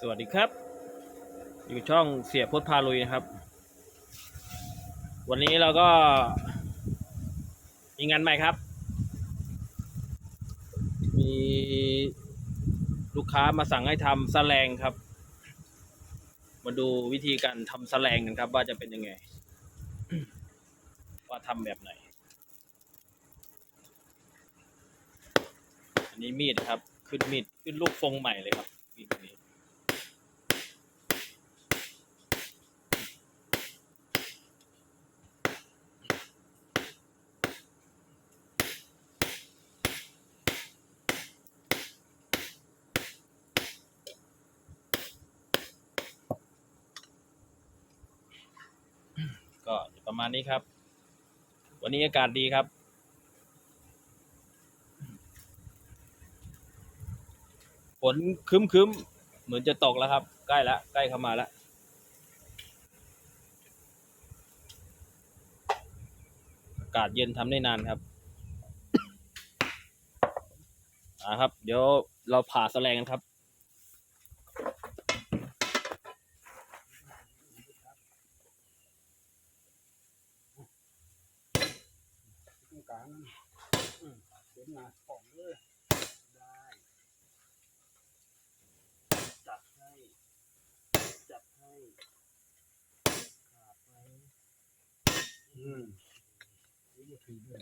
สวัสดีครับ อยู่ช่องเสียพจน์พาลุยนะครับ วันนี้เราก็ มีงานใหม่ครับ มีลูกค้ามาสั่งให้ทำแสลงครับ มาดูวิธีการทำแสลงกันครับ ว่าจะเป็นยังไง ว่าทำแบบไหน อันนี้มีดครับ ขึ้นมีดขึ้นลูกทรงใหม่เลยครับมีดนี้ ก็ประมาณนี้ครับ วันนี้อากาศดีครับ ฝนคึ้มคึ้มๆเหมือนจะตกแล้วครับ ใกล้แล้วใกล้เข้ามาแล้วอากาศเย็นทำได้นานครับอ่าครับ เดี๋ยวเราผ่าแสลงกันครับ ตรงกลางอื มเดี๋ยวหนาของเลยได้จัดให้จัดให้ขาดไหมอืมนี่จะถือด้วย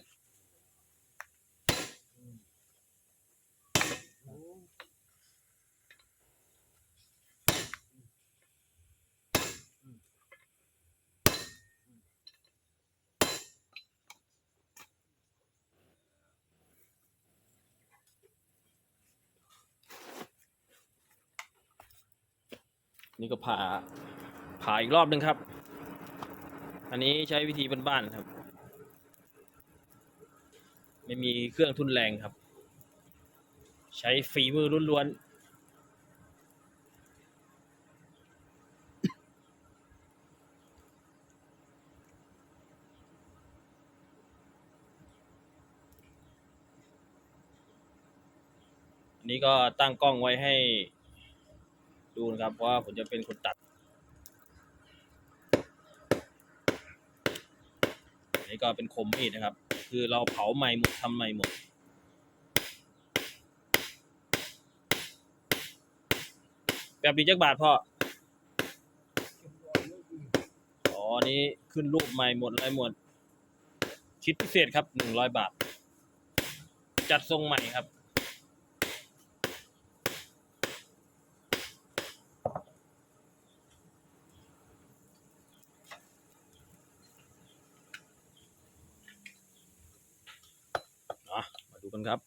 นี่ก็ผ่าผ่าอีกรอบหนึ่งครับ อันนี้ใช้วิธีบ้านๆครับ ไม่มีเครื่องทุนแรงครับ ใช้ฝีมือล้วนๆอันนี้ก็ตั้งกล้องไว้ให้ ดูนะครับเพราะว่าผมจะเป็นคนตัดอันนี้ก็เป็นคมมีดนะครับ คือเราเผาใหม่หมดทำใหม่หมดแบบนี้จักบาทพ่ออ๋อนนี้ขึ้นรูปใหม่หมดอะไรหมด คิดพิเศษครับหนึ่งร้อยบาท จัดทรงใหม่ครับ อะมาดูกัน ครับ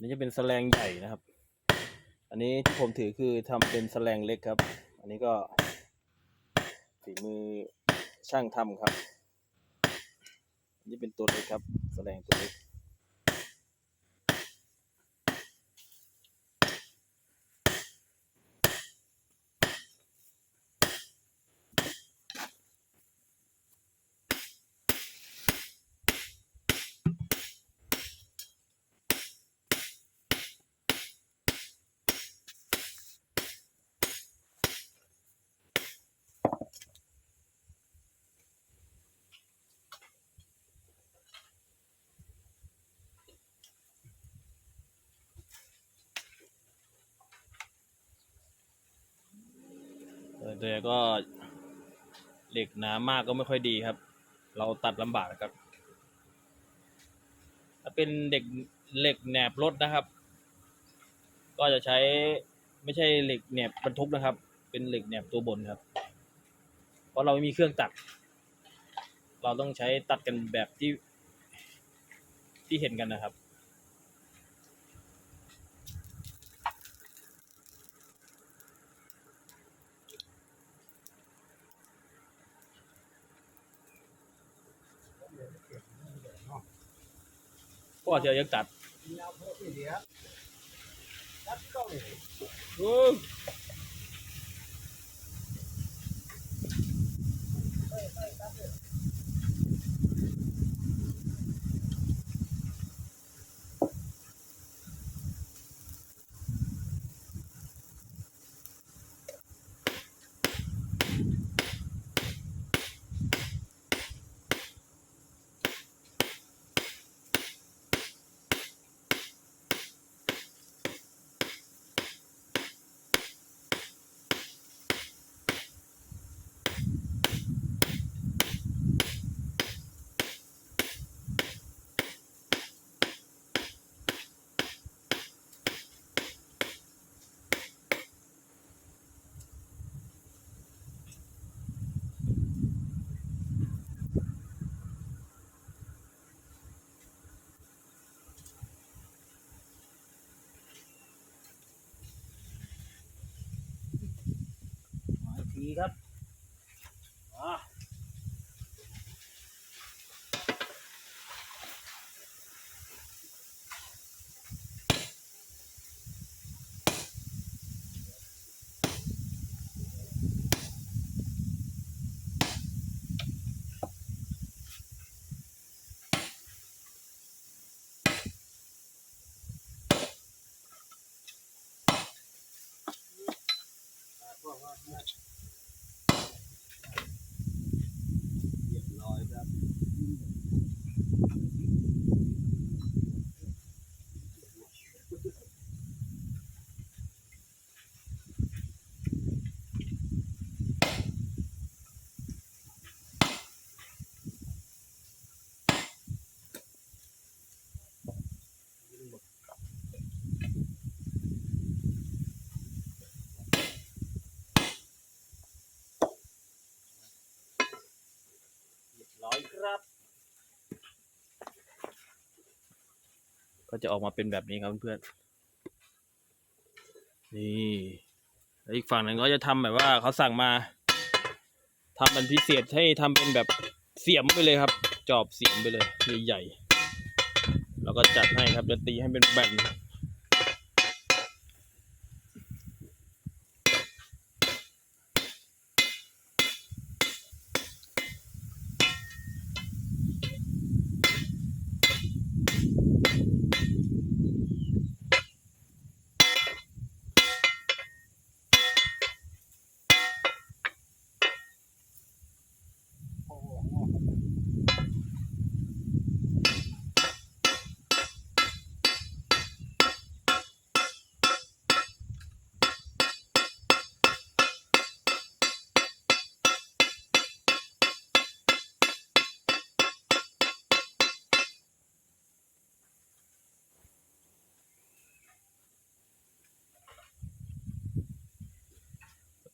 นี่จะเป็นแสแลงใหญ่นะครับ อันนี้ที่ผมถือคือทำเป็นแสแลงเล็กครับ อันนี้ก็ฝีมือช่างทำครับอันนี้เป็นตัวเล็กครับ แสแลงตัวเล็ก แต่ก็เหล็กหนามากก็ไม่ค่อยดีครับ เราตัดลำบากครับ ถ้าเป็นเด็กเหล็กแหนบรถนะครับ ก็จะใช้ไม่ใช่เหล็กแหนบบรรทุกนะครับ เป็นเหล็กแหนบตัวบนครับ เพราะเราไม่มีเครื่องตัด เราต้องใช้ตัดกันแบบที่ที่เห็นกันนะครับ พ่อจะยังตัดมีเอ ดียวตัดเข้าเลย โอ้ยมาอีกทีครับ ก็จะออกมาเป็นแบบนี้ครับเพื่อนๆนี่แล้วอีกฝั่งหนึ่งก็จะทำแบบว่าเขาสั่งมาทำเป็นพิเศษให้ทำเป็นแบบเสียมไปเลยครับ จอบเสียมไปเลยใหญ่ๆแล้วก็จัดให้ครับจะตีให้เป็นแบน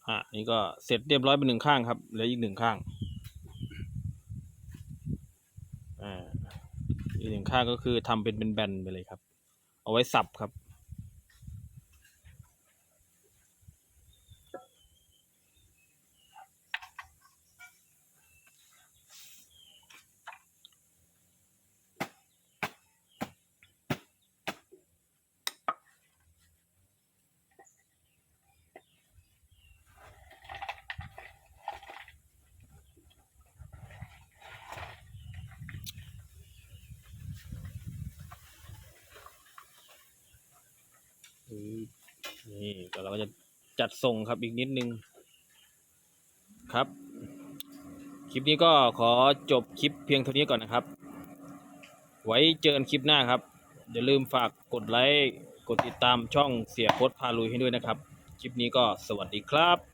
อะนี่ก็เสร็จเรียบร้อยเป็นหนึ่งข้างครับเหลืออีกหนึ่งข้างอ่าอีกหนึ่งข้างก็คือทำเป็นเป็นแบนไปเลยครับ เอาไว้สับครับ นี่ก็เราก็จะจัดส่งครับอีกนิดนึงครับ คลิปนี้ก็ขอจบคลิปเพียงเท่านี้ก่อนนะครับ ไว้เจอกันคลิปหน้าครับ อย่าลืมฝากกดไลค์ กดติดตามช่องเสียโพสพาลุยให้ด้วยนะครับ คลิปนี้ก็สวัสดีครับ